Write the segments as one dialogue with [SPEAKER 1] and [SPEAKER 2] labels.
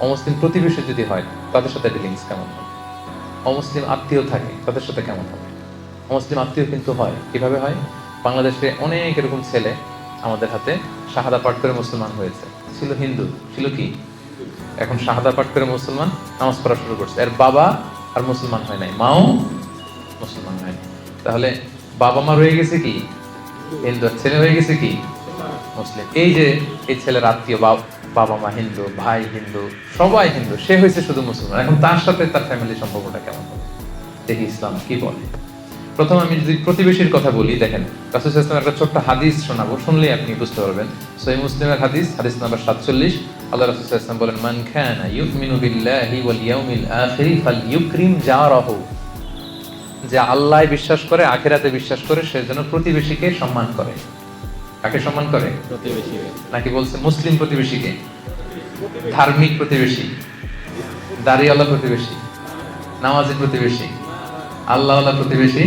[SPEAKER 1] অমুসলিম প্রতিবেশী যদি হয়, তাদের সাথে ডিলিংস কেমন হবে? অমুসলিম আত্মীয় থাকে, তাদের সাথে কেমন হবে? অমুসলিম আত্মীয় কিন্তু হয়, কীভাবে হয়? বাংলাদেশে অনেক এরকম ছেলে আমাদের হাতে শাহাদা পাঠ করে মুসলমান হয়েছে। ছিল হিন্দু, ছিল কি? এখন শাহাদা পাঠ করে মুসলমান, নামাজ পড়া শুরু করছে। এর বাবা আর মুসলমান হয় নাই, মাও মুসলমান হয় নাই। তাহলে বাবা মা রয়ে গেছে কি? হিন্দু ছেলে হয়ে গেছে কি? মুসলিম। এই যে এই ছেলের আত্মীয় বাব- বাবা মা হিন্দু, ভাই হিন্দু, সবাই হিন্দু, সে হয়েছে শুধু মুসলমান। এখন তার সাথে তার ফ্যামিলি সম্পর্কটা কেমন হবে? দেখি ইসলাম কি বলে। প্রথম আমি যদি প্রতিবেশীর কথা বলি, দেখেন, রাসুল ইসলামের একটা ছোট্ট হাদিস শোনাবো, শুনলেই আপনি বুঝতে পারবেন। সহি মুসলিমের হাদিস হাদিস নাম্বার সাতচল্লিশ। আল্লাহ রাসুল ইসলাম বলেন, মান খানা ইউমিনু বিল্লাহি ওয়াল ইয়াউমিল আখিরি ফালইউকরিম জারাহু। যে আল্লাহ বিশ্বাস করে, আখিরাতে বিশ্বাস করে, সে যেন প্রতিবেশীকে সম্মান করে। কাকে সম্মান করে?
[SPEAKER 2] প্রতিবেশী
[SPEAKER 1] নাকি বলছে মুসলিম প্রতিবেশীকে? ধার্মিক প্রতিবেশী। দাড়িওয়ালা প্রতিবেশী। নামাজি প্রতিবেশী। আল্লাহওয়ালা প্রতিবেশী।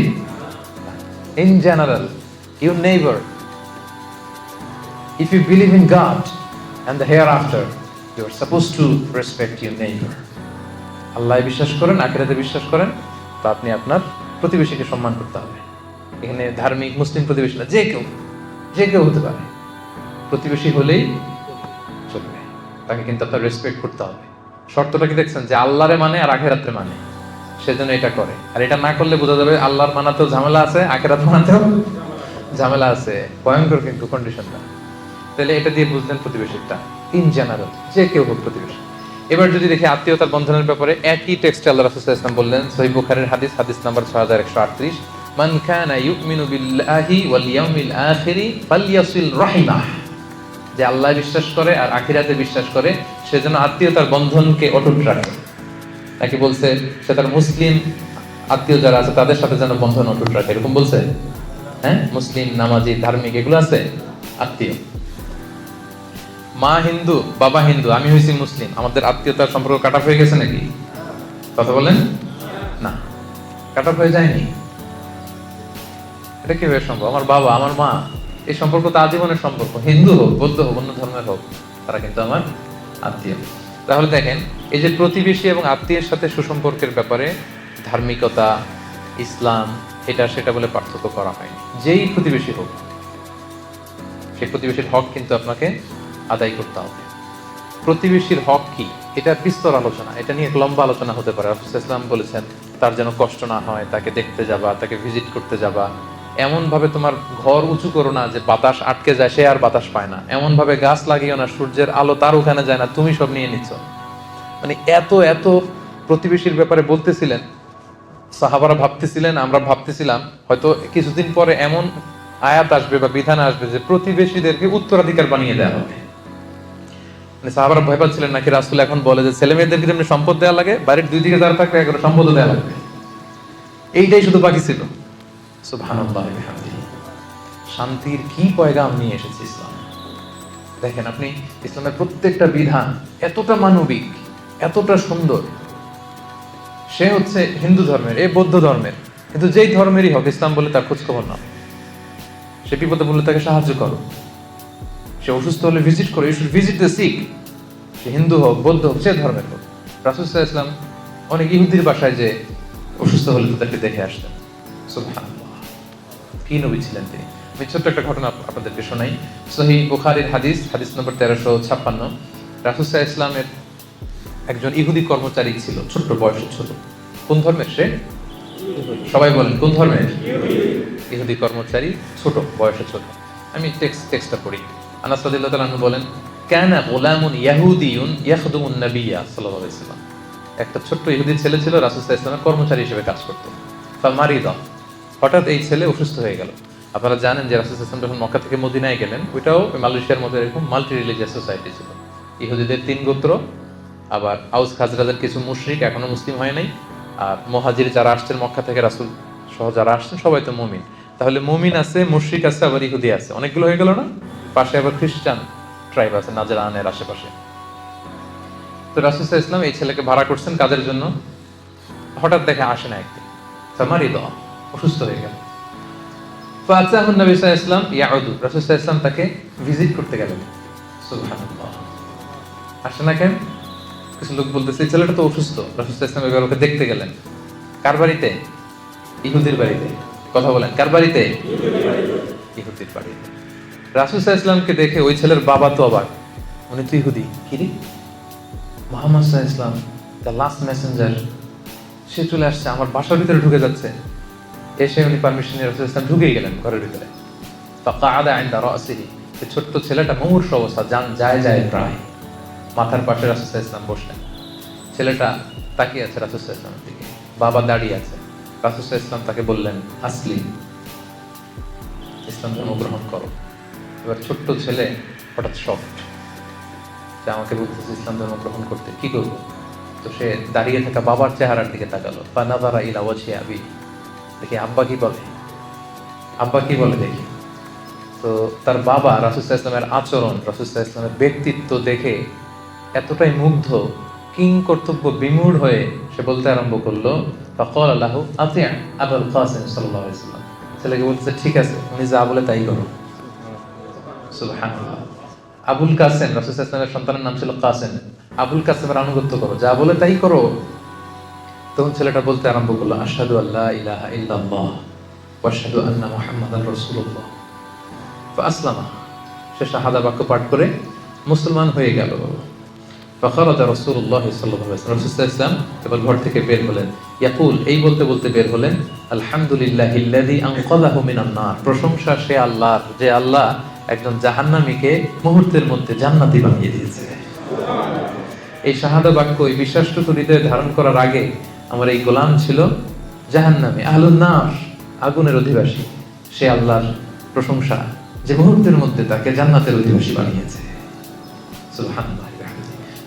[SPEAKER 1] In general you neighbour if you believe in God and the hereafter you are suppose to respect your neighbour Allah বিশ্বাস করেন আখিরাতে বিশ্বাস করেন তো আপনি আপনার প্রতিবেশীকে সম্মান করতে হবে। এখানে ধার্মিক মুসলিম প্রতিবেশী না যে কেউ। যে কেউ হতে পারে। প্রতিবেশী হলেই চলবে। তাকে কিন্তু আপনার রেসপেক্ট করতে হবে। শর্তটা কি দেখছেন? যে আল্লাহরে মানে আর আখেরাতে মানে। সেজন্য এটা করে। আর এটা না করলে বোঝা যাবে আল্লাহর মানাতেও ঝামেলা আছে, আখেরাত মানাতেও ঝামেলা আছে। ভয়ঙ্কর কিন্তু কন্ডিশনটা তাহলে এটা দিয়ে বুঝলেন প্রতিবেশীটা ইন জেনারেল যে কেউ হোক প্রতিবেশী। এবার যদি দেখি আত্মীয়তার বন্ধনের ব্যাপারে একই টেক্সটে আল্লাহ রাসূল ওয়াসাল্লাম বললেন, সহিহ বুখারীর হাদিস হাদিস নাম্বার 6138 মান কানা ইউমিনু বিল্লাহি ওয়াল ইয়াউমিল আখিরি ফালইয়াসিল রাহিমাহ যে আল্লাহ বিশ্বাস করে আর আখিরাতে বিশ্বাস করে, সে যেন আত্মীয়তার বন্ধনকে অটুট রাখে। নাকি বলছে, সে তার মুসলিম আত্মীয় যারা আছে, তাদের সাথে যেন বন্ধন অটুট রাখে, এরকম বলছে? হ্যাঁ? মুসলিম, নামাজি, ধার্মিক, এগুলো আছে? আত্মীয়। মা হিন্দু, বাবা হিন্দু, আমি হয়েছি মুসলিম, আমাদের আত্মীয়তার সম্পর্ক কাটা হয়ে গেছে নাকি? কথা বলেন? না। কাটা হয়ে যায়নি? এটা কীভাবে সম্ভব? আমার বাবা, আমার মা, এই সম্পর্ক তো আজীবনের সম্পর্ক। হিন্দু হোক, বৌদ্ধ হোক, অন্য ধর্মের হোক, তারা কিন্তু আমার আত্মীয়। তাহলে দেখেন, এই যে প্রতিবেশী এবং আত্মীয়ের সাথে সুসম্পর্কের ব্যাপারে ধার্মিকতা, ইসলাম, এটা সেটা বলে পার্থক্য করা হয়নি। যেই প্রতিবেশী হোক, সেই প্রতিবেশীর হক কিন্তু আপনাকে আদায় করতে হবে। প্রতিবেশীর হক কি? এটা বিস্তর আলোচনা। এটা নিয়ে লম্বা আলোচনা হতে পারে। ইসলাম বলেছেন, তার যেন কষ্ট না হয়, তাকে দেখতে যাবা, তাকে ভিজিট করতে যাবা। এমন ভাবে তোমার ঘর উঁচু করো না যে বাতাস আটকে যায়, সে আর বাতাস পায় না। এমন ভাবে গাছ লাগিও না, সূর্যের আলো তার ওখানে যায় না, তুমি সব নিয়ে নিচ্ছ। মানে এত এত প্রতিবেশীর ব্যাপারে বলতেছিলেন, সাহাবারা ভাবতেছিলেন, আমরা ভাবতেছিলাম, হয়তো কিছুদিন পরে এমন আয়াত আসবে বা বিধান আসবে যে প্রতিবেশীদেরকে উত্তরাধিকার বানিয়ে দেওয়া হবে। মানে সাহাবারা ভয় পাচ্ছিলেন নাকি রাসুল এখন বলে যে ছেলে মেয়েদেরকে যেমনি সম্পদ দেওয়া লাগে, বাড়ির দুই দিকে যারা থাকবে সম্পদ দেওয়া লাগবে। এইটাই শুধু বাকি ছিল। শান্তির কি পয়গাম নিয়ে এসেছে ইসলাম? দেখেন আপনি, ইসলামের প্রত্যেকটা বিধান এতটা মানবিক, এতটা সুন্দর। সে হচ্ছে হিন্দু ধর্মের, এ বৌদ্ধ ধর্মের। কিন্তু যেই ধর্মেরই হোক, ইসলাম বলে তার খোঁজ খবর নাও। সে বিপদে বললে, তাকে সাহায্য করো। সে অসুস্থ হলে ভিজিট করো ইউ ভিজিট দ্য শিখ সে হিন্দু হোক, বৌদ্ধ হোক সে ধর্মের হোক। রাসুসাহ ইসলাম অনেক ইহুদির বাসায় যে অসুস্থ হলে তাদেরকে দেখে আসতেন। সুবহানাল্লাহ। কি নবী ছিলেন তিনি। আমি ছোট্ট একটা ঘটনা আপ- আপনাদেরকে শোনাই। সহি বুখারীর হাদিস হাদিস নম্বর তেরোশো ছাপ্পান্ন। রাসুসাহ ইসলামের একজন ইহুদি কর্মচারী ছিল, ছোট্ট বয়সে ছোট। কোন ধর্মের সে? সবাই বলেন, কোন ধর্মের? ইহুদি কর্মচারী, ছোট, বয়সে ছোট। আমি টেক্সট টেক্সটটা পড়ি। আনাস আনহু বলেন, কানা গোলামুন ইয়াহুদিয়ুন ইয়াখদুমুন নাবিয়্যা সাল্লাল্লাহু আলাইহি একটা ছোট্ট ইহুদি ছেলে ছিল রাসূল সাল্লাল্লাহু কর্মচারী হিসেবে কাজ করত। ফামারিদা হঠাৎ এই ছেলে অসুস্থ হয়ে গেল। আপনারা জানেন যে রাসূল ওয়াসাল্লাম যখন মক্কা থেকে মদিনায় গেলেন, ওইটাও মালয়েশিয়ার মতো এরকম মাল্টি রিলিজিয়াস সোসাইটি ছিল। ইহুদিদের তিন গোত্র, আবার আউস খাজরাজের কিছু মুশরিক এখনও মুসলিম হয় নাই, আর মহাজির যারা আসছেন মক্কা থেকে, রাসূল সহ যারা আসছেন, সবাই তো মুমিন। তাহলে মুমিন আছে, মুশরিক আছে, আবার ইহুদি আছে। অনেকগুলো হয়ে গেল না? পাশে আবার খ্রিস্টান ট্রাইব আছে, নাজরানের আশেপাশে। তো রাসূল ইসলাম এই ছেলেকে ভাড়া করছেন কাজের জন্য? হঠাৎ দেখে আসে না একদিন। ফামারি দ অসুস্থ হয়ে গেল। ফাতাহুন নবী ইসলাম ইয়াউদু তাকে ভিজিট করতে গেলেন। আসে না কেন? কিছু লোক বলতেছে ছেলেটা তো অসুস্থ। ওকে দেখতে গেলেন। কার বাড়িতে? ইহুদির বাড়িতে। কথা বলেন, কার বাড়িতে? ইহুদির বাড়িতে। দেখে ওই ছেলের বাবা তো আবার উনি তো ইহুদি। কিরে মোহাম্মদ সাহা ইসলাম দ্য লাস্ট মেসেঞ্জার সে চলে আসছে, আমার বাসার ভিতরে ঢুকে যাচ্ছে। এসে উনি পারমিশন নিয়ে রাসুল ইসলাম ঢুকেই গেলেন ঘরের ভিতরে। ফাকাদা ইনদা রাসিহি। এই ছোট্ট ছেলেটা মুমূর্ষ অবস্থা, যান, যায় যায়, প্রায়। মাথার পাশে রাসুল ইসলাম বসলেন। ছেলেটা তাকিয়ে আছে রাসুল ইসলামের দিকে। বাবা দাঁড়িয়ে আছে। রাসুল ইসলাম তাকে বললেন আসলি ইসলাম ধর্ম গ্রহণ করো। এবার ছোট্ট ছেলে হঠাৎ শক্ট যে আমাকে বলতেছে ইসলাম ধর্ম গ্রহণ করতে কি করব? তো সে দাঁড়িয়ে থাকা বাবার চেহারার দিকে তাকালো। বা পানাদারা ইলা ওয়াজহি আবি। দেখি আব্বা কি বলে? আব্বা কি বলে দেখি? তো তার বাবা রাসুসাহ ইসলামের আচরণ রাসুসাহ ইসলামের ব্যক্তিত্ব দেখে এতটাই মুগ্ধ, কিং কর্তব্য বিমূঢ় হয়ে সে বলতে আরম্ভ করল, ফকল আল্লাহ আতিয়া আবুল কাসিম সাল্লাহ ইসলাম ছেলেকে বলতেছে, ঠিক আছে উনি যা বলে তাই করো। আবুল কাসেম, রাসুল ইসলামের সন্তানের নাম ছিল কাসেম। আবুল কাসেমের আনুগত্য করো, যা বলে তাই করো। তখন ছেলেটা বলতে আরম্ভ করল, আশহাদু আল্লাহ ইলাহা ইল্লাল্লাহ ওয়া আশহাদু আন্না মুহাম্মাদান রাসূলুল্লাহ। আসলামা সে শাহাদা বাক্য পাঠ করে মুসলমান হয়ে গেল। আলাইহি ওয়াসাল্লাম, রাসূল ইসলাম এবার ঘর থেকে বের হলেন। ইয়াকুল, এই বলতে বলতে বের হলেন আলহামদুলিল্লাহিল্লাযী আনকাযাহু মিনান নার। প্রশংসা সে আল্লাহর, যে আল্লাহ একজন জাহান্নামীকে মুহূর্তের মধ্যে জান্নাতি বানিয়ে দিয়েছে। এই শাহাদা বাক্য, এই বিশ্বাসটুকু হৃদয়ে ধারণ করার আগে আমার এই গোলাম ছিল জাহান্নামী আহলুন নার আগুনের অধিবাসী। সে আল্লাহর প্রশংসা যে মুহূর্তের মধ্যে তাকে জান্নাতের অধিবাসী বানিয়েছে।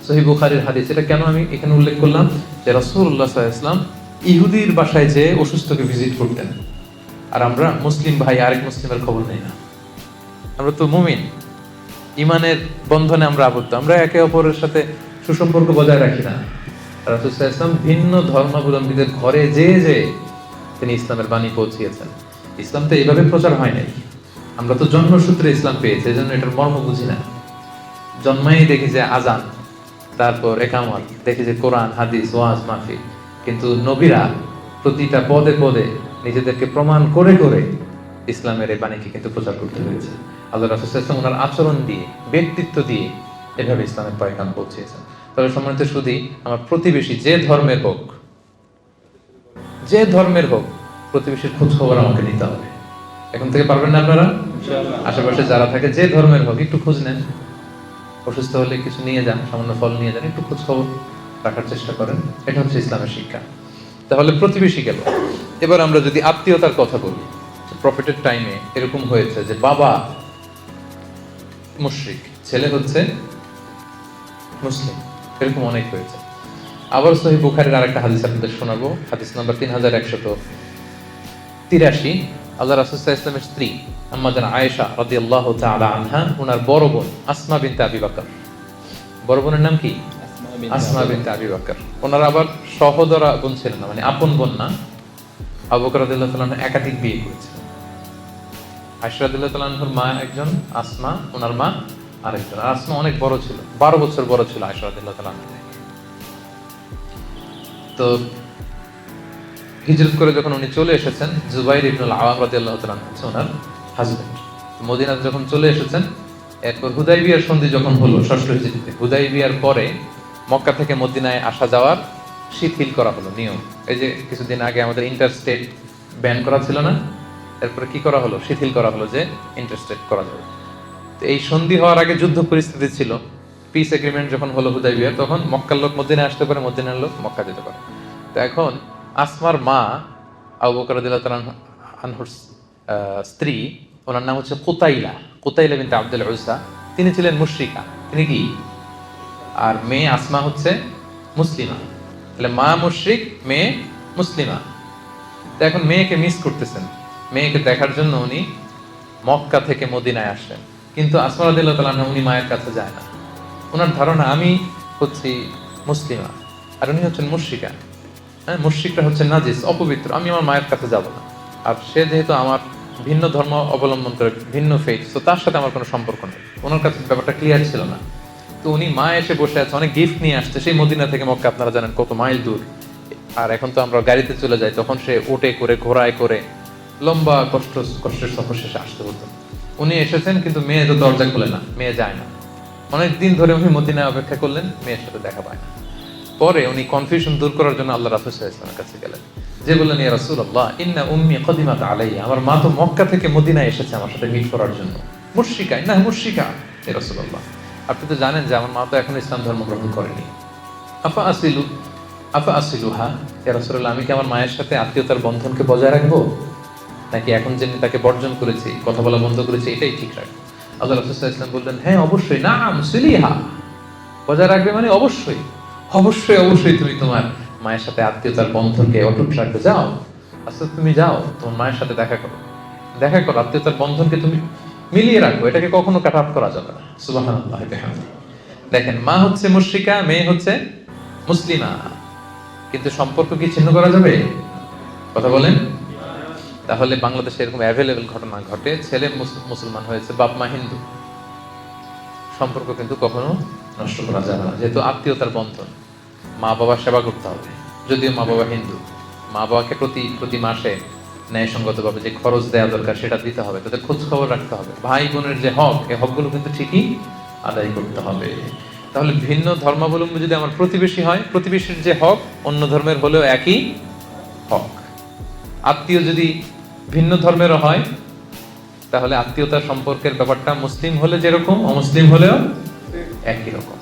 [SPEAKER 1] সহি হাদিস, এটা কেন আমি এখানে উল্লেখ করলাম? যে আলাইহি ওয়াসাল্লাম ইহুদির বাসায় যে অসুস্থকে ভিজিট করতেন। আর আমরা মুসলিম ভাই, আরেক মুসলিমের খবর নেই না। আমরা তো মুমিন। ইমানের বন্ধনে আমরা আবদ্ধ। আমরা একে অপরের সাথে সুসম্পর্ক বজায় রাখি না। রাসূল সাল্লাল্লাহু ভিন্ন ধর্মাবলম্বীদের ঘরে যে যে তিনি ইসলামের বাণী পৌঁছিয়েছেন। ইসলাম তো এইভাবে প্রচার হয় নাই। আমরা তো জন্মসূত্রে ইসলাম পেয়েছি, এজন্য এটার মর্ম বুঝি না। জন্মাই দেখি যে আজান তারপর একামত, দেখি যে কোরআন, হাদিস, ওয়াজ মাফি কিন্তু নবীরা প্রতিটা পদে পদে নিজেদেরকে প্রমাণ করে করে ইসলামের এই বাণীকে কিন্তু প্রচার করতে হয়েছে আল্লাহ রাসুল ওনার আচরণ দিয়ে, ব্যক্তিত্ব দিয়ে এভাবে ইসলামের পয়গাম পৌঁছেছেন তবে সম্মানিত শুধু আমার প্রতিবেশী যে ধর্মের হোক যে ধর্মের হোক প্রতিবেশীর খোঁজ খবর আমাকে নিতে হবে। এখন থেকে পারবেন না আপনারা? আশেপাশে যারা থাকে যে ধর্মের হোক একটু খোঁজ নেন। অসুস্থ হলে কিছু নিয়ে যান সামান্য ফল নিয়ে যান একটু খোঁজ খবর রাখার চেষ্টা করেন। এটা হচ্ছে ইসলামের শিক্ষা। তাহলে প্রতিবেশী গেল। এবার আমরা যদি আত্মীয়তার কথা বলি প্রফিটের টাইমে এরকম হয়েছে যে বাবা মুশরিক ছেলে হচ্ছে মুসলিম। এরকম অনেক হয়েছে। আবার সহি বুখারের আরেকটা হাদিস আপনাদের শোনাবো। হাদিস নাম্বার তিন হাজার একশত তিরাশি। আল্লাহ রাসুল্লাহ ইসলামের স্ত্রী আম্মাজান আয়েশা রাদি আল্লাহ আনহা ওনার বড় বোন আসমা বিনতে আবি বাকর। বড় বোনের নাম কি? আসমা বিনতে আবি বাকর। ওনার আবার সহদরা বোন ছিলেন না মানে আপন বোন না। আবু বকর রাদিয়াল্লাহু তাআলা একাধিক বিয়ে করেছিলেন আয়েশা রাদিয়াল্লাহু তাআলার মা একজন আসমা ওনার মা আরেকজন আসমা অনেক বড় ছিল, বারো বছর বড় ছিল আয়েশা রাদিয়াল্লাহু তো হিজরত করে যখন উনি চলে এসেছেন, জুবাইর ইবনুল আওয়াম রাদিয়াল্লাহু তাআলা হচ্ছে ওনার হাজবেন্ড মদিনা যখন চলে এসেছেন, এরপর হুদাই বিয়ার সন্ধি যখন হলো, ষষ্ঠ হিজরিতে হুদাই বিয়ার পরে মক্কা থেকে মদিনায় আসা যাওয়ার শিথিল করা হলো, নিয়ম। এই যে কিছুদিন আগে আমাদের ইন্টারস্টেট ব্যান করা ছিল না, এরপরে কি করা হলো? শিথিল করা হলো যে ইন্টারস্টেট করা যাবে। এই সন্ধি হওয়ার আগে যুদ্ধ পরিস্থিতি ছিল। পিস এগ্রিমেন্ট যখন হলো হুদাই বিয়ার তখন মক্কার লোক মদিনায় আসতে পারে, মদিনার লোক মক্কা যেতে পারে। তো এখন আসমার মা আবু বকর আনহুর স্ত্রী, ওনার নাম হচ্ছে কুতাইলা। কুতাইলা বিনতে আব্দুল উসা তিনি ছিলেন মুশরিকা। তিনি কি? আর মেয়ে আসমা হচ্ছে মুসলিমা। তাহলে মা মুশরিক, মেয়ে মুসলিমা। তো এখন মেয়েকে মিস করতেছেন। মেয়েকে দেখার জন্য উনি মক্কা থেকে মদিনায় আসেন। কিন্তু আসমা রাদিয়াল্লাহু তাআলা উনি মায়ের কাছে যায় না। ওনার ধারণা, আমি হচ্ছি মুসলিমা, আর উনি হচ্ছেন মুর্শিকা হ্যাঁ মুশরিকরা হচ্ছে নাজিস, অপবিত্র, আমি আমার মায়ের কাছে যাব না। আর সে যেহেতু আমার ভিন্ন ধর্ম অবলম্বন করে, ভিন্ন ফেথ তো তার সাথে আমার কোনো সম্পর্ক নেই। ওনার কাছে ব্যাপারটা ক্লিয়ার ছিল না। তো উনি মা এসে বসে আছে, অনেক গিফট নিয়ে আসছে। সেই মদিনা থেকে মক্কা, আপনারা জানেন কত মাইল দূর। আর এখন তো আমরা গাড়িতে চলে যাই, তখন সে ওটে করে, ঘোড়ায় করে লম্বা কষ্ট, কষ্টের সফর শেষে আসতে হতো উনি এসেছেন, কিন্তু মেয়ে তো দরজা খোলে না, মেয়ে যায় না। অনেক দিন ধরে উনি মদিনায় অপেক্ষা করলেন, মেয়ের সাথে দেখা পায় না। পরে উনি কনফিউশন দূর করার জন্য আল্লাহ রাসুল ইসলামের কাছে গেলেন। যে বললেন, ইয়া রাসূল আল্লাহ ইন্না উম্মি কদিমাত আলাইয়া। আমার মা তো মক্কা থেকে মদিনায় এসেছে আমার সাথে মিট করার জন্য। মুশরিকা না মুশরিকা। ইয়া রাসূলুল্লাহ, আপনি তো জানেন যে আমার মা তো এখন ইসলাম ধর্ম গ্রহণ করেনি। আফা আসিলু, আফা আসিলুহা? ইয়া রাসূলুল্লাহ, আমি কি আমার মায়ের সাথে আত্মীয়তার বন্ধনকে বজায় রাখব? নাকি এখন যে তাকে বর্জন করেছি, কথা বলা বন্ধ করেছি, এটাই ঠিক রাখব আল্লাহ রাসূল সাল্লাল্লাহু আলাইহি ওয়াসাল্লাম বললেন হ্যাঁ অবশ্যই না মুসলিহা বজায় রাখবে মানে অবশ্যই। অবশ্যই অবশ্যই তুমি তোমার মায়ের সাথে আত্মীয়তার বন্ধনকে অটুট রাখবে। যাও আচ্ছা তুমি যাও, তোমার মায়ের সাথে দেখা করো। দেখা করো, আত্মীয়তার বন্ধনকে তুমি মিলিয়ে রাখো। এটাকে কখনো কাট আপ করা যাবে না। বিহামদিহি। দেখেন, মা হচ্ছে মুশরিকা, মেয়ে হচ্ছে মুসলিমা। কিন্তু সম্পর্ক কি ছিন্ন করা যাবে? কথা বলেন। তাহলে বাংলাদেশে এরকম অ্যাভেলেবেল ঘটনা ঘটে, ছেলে মুসলমান হয়েছে বাপ মা হিন্দু। সম্পর্ক কিন্তু কখনো নষ্ট করা যাবে না, যেহেতু আত্মীয়তার বন্ধন। মা বাবার সেবা করতে হবে, যদিও মা বাবা হিন্দু। মা বাবাকে প্রতি প্রতি মাসে ন্যায়সঙ্গতভাবে যে খরচ দেওয়া দরকার সেটা দিতে হবে, তাদের খোঁজ খবর রাখতে হবে। ভাই বোনের যে হক এই হকগুলো কিন্তু ঠিকই আদায় করতে হবে। তাহলে ভিন্ন ধর্মাবলম্বী যদি আমার প্রতিবেশী হয়, প্রতিবেশীর যে হক, অন্য ধর্মের হলেও একই হক। আত্মীয় যদি ভিন্ন ধর্মেরও হয়। তাহলে আত্মীয়তা সম্পর্কের ব্যাপারটা মুসলিম হলে যেরকম অমুসলিম হলেও একই রকম।